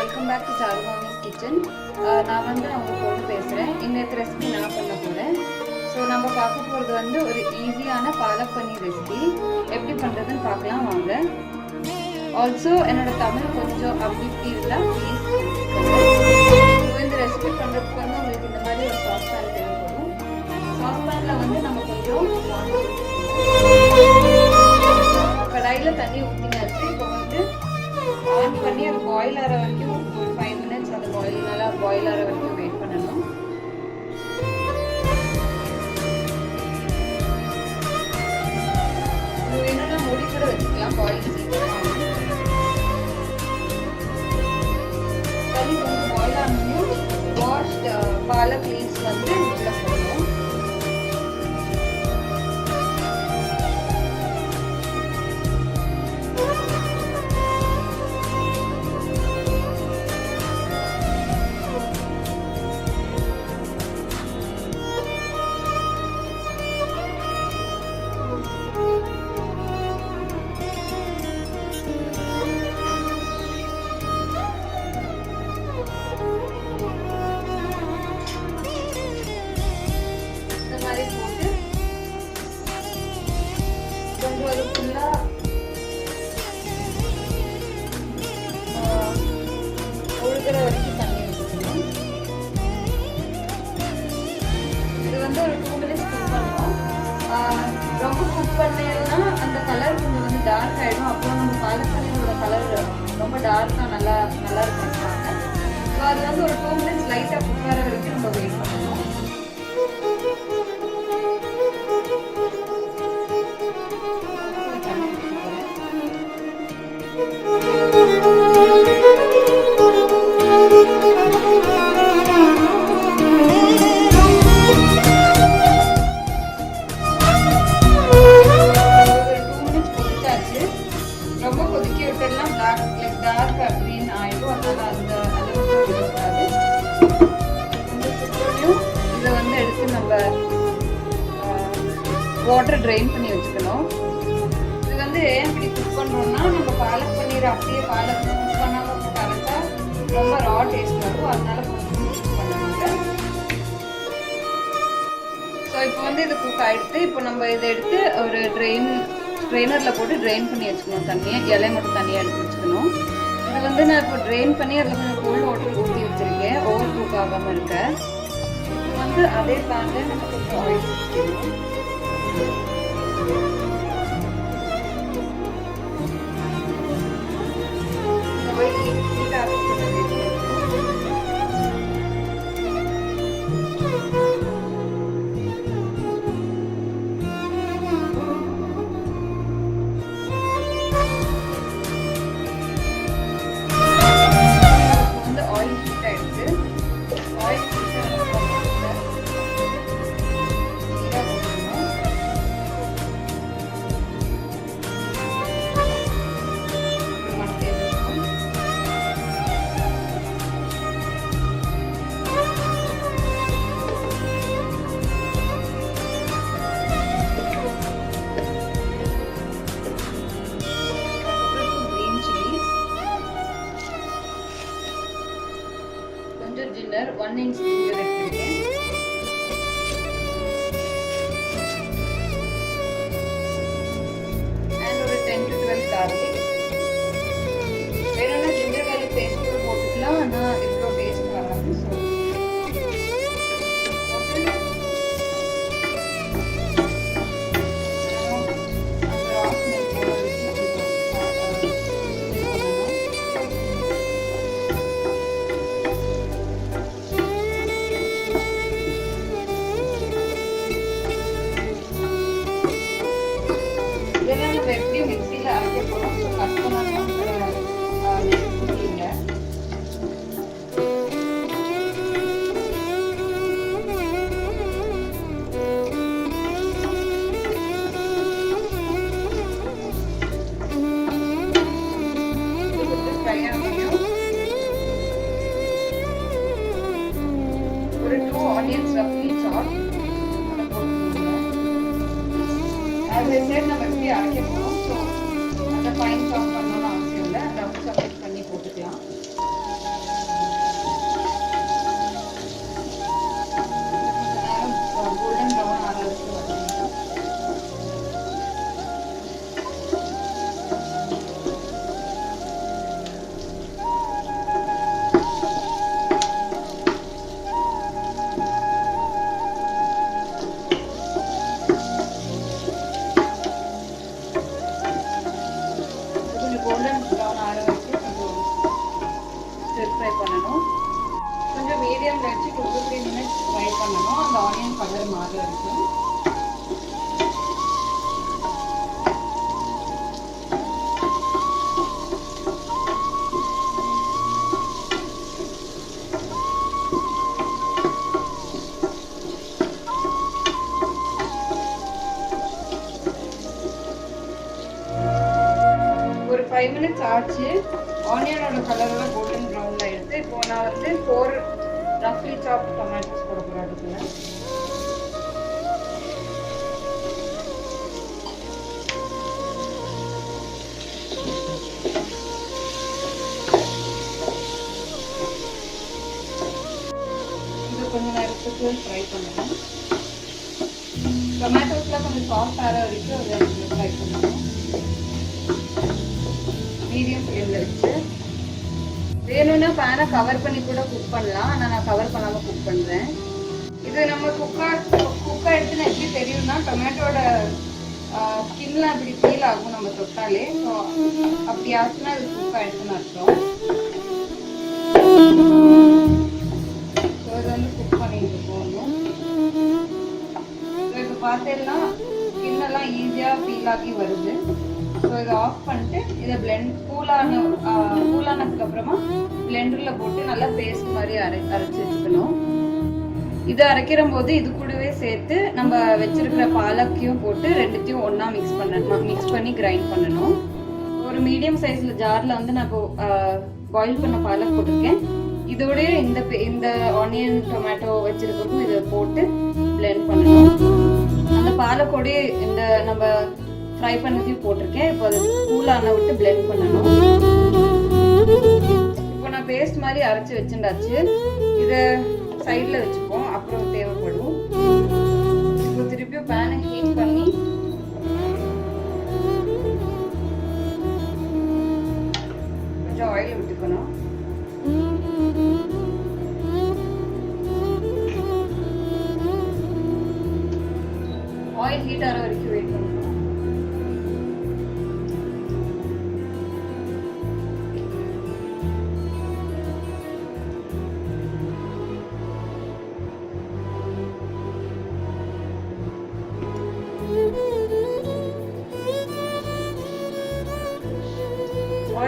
Back to Charumami's kitchen நான் வந்து அவங்க பொண்ணு பேசுகிறேன் இன்னைக்கு ரெசிபி நான் பண்ண போகிறேன் ஸோ நம்ம பார்க்க போகிறது வந்து ஒரு ஈஸியான பாலக் பன்னீர் ரெசிபி எப்படி பண்ணுறதுன்னு பார்க்கலாம் வாங்க. ஆல்சோ என்னோட தமிழ் கொஞ்சம் அப்படி இருந்தால் ப்ளீஸ் இந்த ரெசிபி பண்ணுறதுக்கு வந்து உங்களுக்கு இந்த மாதிரி ஒரு சாஸ் பேன் தேவைப்படும். சாஸ் பேனில் வந்து நம்ம கொஞ்சம் கடாயில் தண்ணி ஊற்றி ஆன் பண்ணி அது பாயில் ஆகிற வரைக்கும் ஒரு ஃபைவ் மினிட்ஸ் அது பாயில் நல்லா பாயில் ஆகிற வரைக்கும் ரொம்ப குக் பண்ணேன்னா அந்த கலர் கொஞ்சம் வந்து டார்க் ஆகிடும் அப்புறம் நம்ம பாலக்கணியோட கலர் ரொம்ப டார்க்காக நல்லா நல்லா இருக்கும் ஸோ அது வந்து ஒரு டூ மினிட்ஸ் லைட்டாக குக் வர வரைக்கும் நம்ம வெயிட் பண்ணணும். ஒரு ட்ரைன் பண்ணி வச்சுக்கணும். இது வந்து ஏன் இப்படி குக் பண்ணுறோம்னா நம்ம பாலக் பன்னீர் அப்படியே பாலக் குக் பண்ணாமல் போட்டு அரைச்சா ரொம்ப ரா டேஸ்ட் வரும். அதனால கொஞ்சம் குக் பண்ணுவாங்க ஸோ இப்போ வந்து இது குக் ஆயிடுத்து. இப்போ நம்ம இதை எடுத்து ஒரு ட்ரெயின் ட்ரெயினரில் போட்டு ட்ரெயின் பண்ணி வச்சுக்கணும். தண்ணியை இலையை மட்டும் தனியாக எடுத்து வச்சுக்கணும். இதை வந்து நான் இப்போ ட்ரெயின் பண்ணி அதில் கொஞ்சம் கோல்டு வாட்டர் ஊற்றி வச்சுருக்கேன். ஓவர் குக் ஆகாமல் இருக்க. இப்போ வந்து அதே பேனில் நம்ம கொஞ்சம் ஆயில் ஊற்றிக்கணும் இந்த கொஞ்சம் ஜிஞ்சர் ஒன் இன்ச் ஜிஞ்சர் எடுத்துருக்கேன் ব্যক্তি মিছিল আজকে পর্যন্ত কাটতো না அந்த சைடு நம்ம எப்படி ஸோ அந்த ஃபைன் சாப் பண்ணணும்னு அவசியம் இல்லை ரவுண்ட் சாப் வச்சு two to three minutes fry பண்ணணும். அந்த ஆனியன் கலர் மாற இருக்கும். ஃபைவ் மினிட்ஸ் ஆச்சு. ஆனியனோட கலர் கோல்டன் ப்ரௌன்ல எடுத்து இப்போ நான் வந்து ஃபோர் ரஃப்லி சாப் டொமேட்டோஸ் போட போகிறோம் அதுக்குள்ள. இது கொஞ்ச நேரத்துக்கு ஃப்ரை பண்ணணும் டொமேட்டோஸ்லாம் கொஞ்சம் சாஃப்ட் ஆகிற வரைக்கும் அதை ஃப்ரை பண்ணணும் மீடியம் ஃப்ளேமில் வச்சு. வேணும்னா பேனை கவர் பண்ணி கூட குக் பண்ணலாம். ஆனால் நான் கவர் பண்ணாமல் குக் பண்ணுறேன் இது நம்ம குக்கர் குக்கர் எடுத்து எப்படி தெரியும்னா டொமேட்டோட ஸ்கின்லாம் இப்படி ஃபீல் ஆகும் நம்ம தொட்டாலே. ஸோ அப்படி ஆச்சுன்னா இது குக் எடுத்துன்னு அர்த்தம். ஸோ இது வந்து குக் பண்ணிட்டு போகணும். ஸோ இப்போ பார்த்தீங்கன்னா ஸ்கின் எல்லாம் ஈஸியாக ஃபீல் ஆகி வருது. ஸோ இதை ஆஃப் பண்ணிட்டு இதை பிளெண்ட் கூலான கூலானதுக்கு அப்புறமா பிளெண்டரில் போட்டு நல்லா பேஸ்ட் மாதிரி அரை அரைச்சி வச்சுக்கணும். இதை அரைக்கிற போது இது கூடவே சேர்த்து நம்ம வச்சிருக்கிற பாலக்கையும் போட்டு ரெண்டுத்தையும் ஒன்றா மிக்ஸ் பண்ணணும் மிக்ஸ் பண்ணி கிரைண்ட் பண்ணணும். ஒரு மீடியம் சைஸில் ஜாரில் வந்து நான் இப்போ பாயில் பண்ண பாலக் போட்டிருக்கேன். இதோடய இந்த இந்த ஆனியன் டொமேட்டோ வச்சிருக்கிறதும் இதை போட்டு பிளெண்ட் பண்ணணும். அந்த பாலக்கோடய இந்த நம்ம ஃப்ரை பண்ணதையும் போட்டிருக்கேன். இப்போ அது கூலான விட்டு பிளெண்ட் பண்ணணும். இப்போ நான் பேஸ்ட் மாதிரி அரைச்சி வச்சுட்டாச்சு. இதை சைடில் வச்சு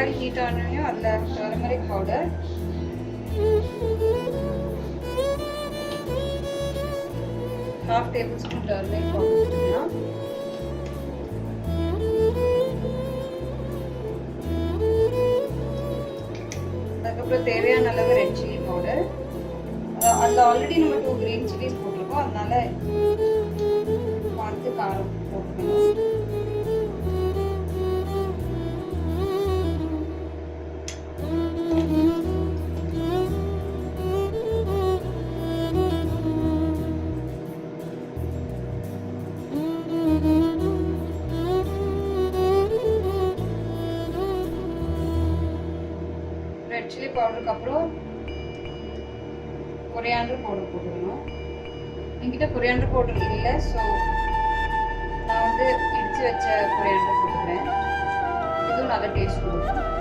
ஆயில் ஹீட் ஆனதையும் அதில் turmeric powder half tablespoon turmeric powder அதுக்கப்புறம் தேவையான அளவு ரெட் சில்லி பவுடர் அதில் ஆல்ரெடி நம்ம டூ கிரீன் சில்லிஸ் போட்டிருக்கோம் அதனால பார்த்து காரம் போட்டுக்கணும் என்கிட்ட கொரியாண்டர் பவுடர் இல்லை ஸோ நான் வந்து இடித்து வச்ச கொரியாண்டர் கொடுக்குறேன் இதுவும் நல்ல டேஸ்ட் கொடுக்கும்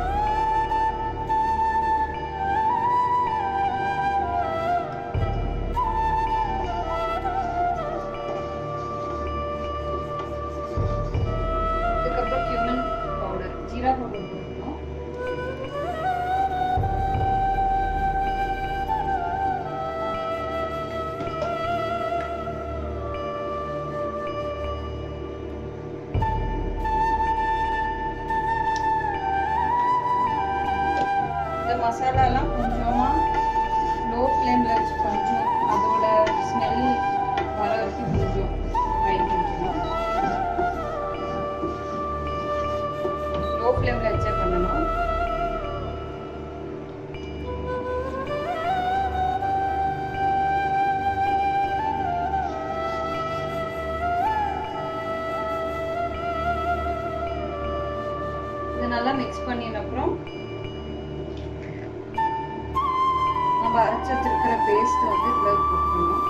இந்த மசாலாலாம் கொஞ்சமா லோ ஃப்ளேமில் வச்சு நம்ம அரைச்சு வச்சிருக்கிற பேஸ்ட் வந்து இதுல கொடுக்கணும்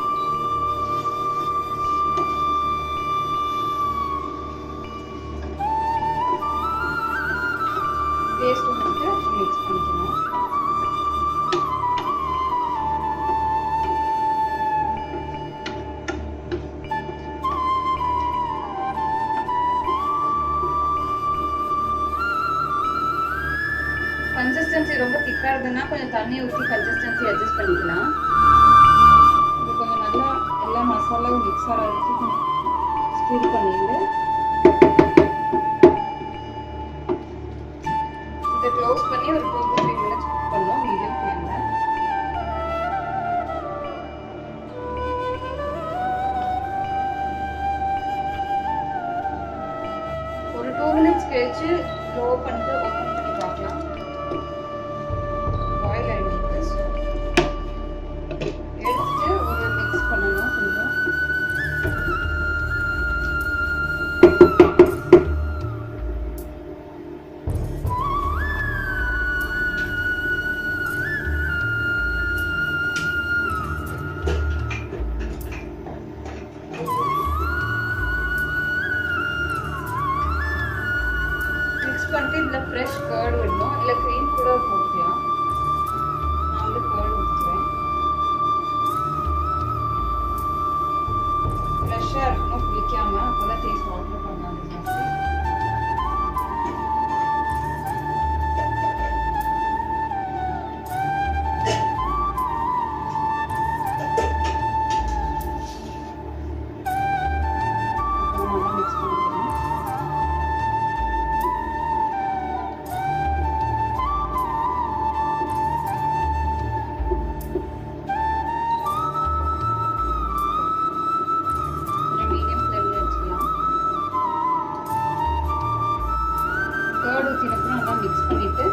மசாலாவும் மிக்ஸ் ஆகிற பண்ணிட்டு மிக்ஸ் பண்ணிவிட்டு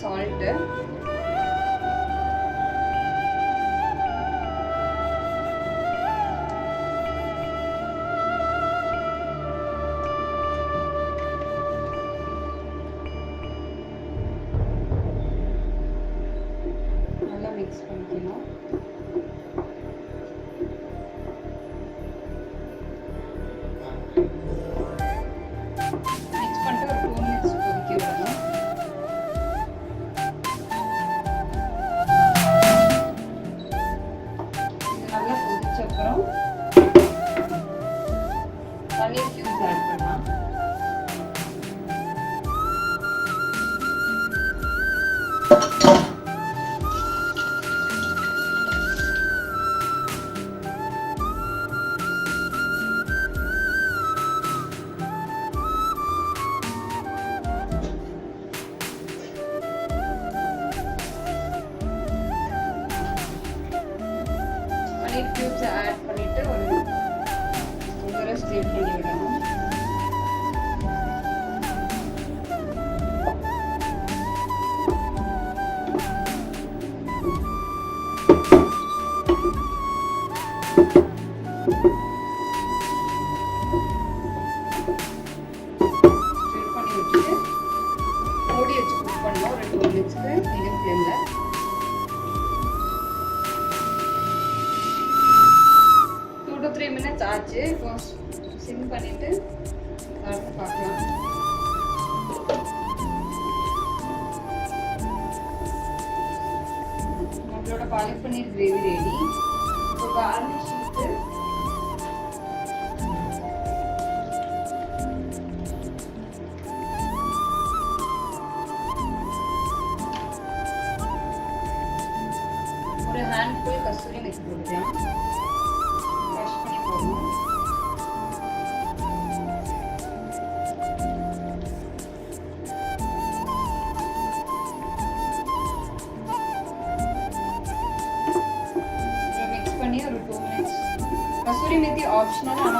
சால்ட்டு ரெசிபி ஆப்ஷனல் ஆனால்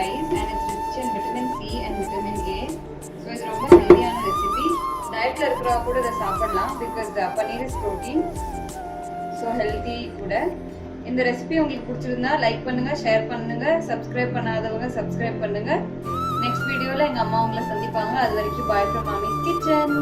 rice and it's rich in vitamin C and vitamin A so இது ரொம்ப ஹெல்தியான ரெசிபி டயட்டில் இருக்கிறவங்க கூட இதை சாப்பிடலாம் because paneer is protein so healthy கூட. இந்த ரெசிபி உங்களுக்கு பிடிச்சிருந்தா லைக் பண்ணுங்க ஷேர் பண்ணுங்க சப்ஸ்கிரைப் பண்ணாதவங்க சப்ஸ்கிரைப் பண்ணுங்க. நெக்ஸ்ட் வீடியோவில் எங்கள் அம்மா உங்களை சந்திப்பாங்க. அது வரைக்கும் பாய் ஃப்ரம் மாமிஸ் கிச்சன்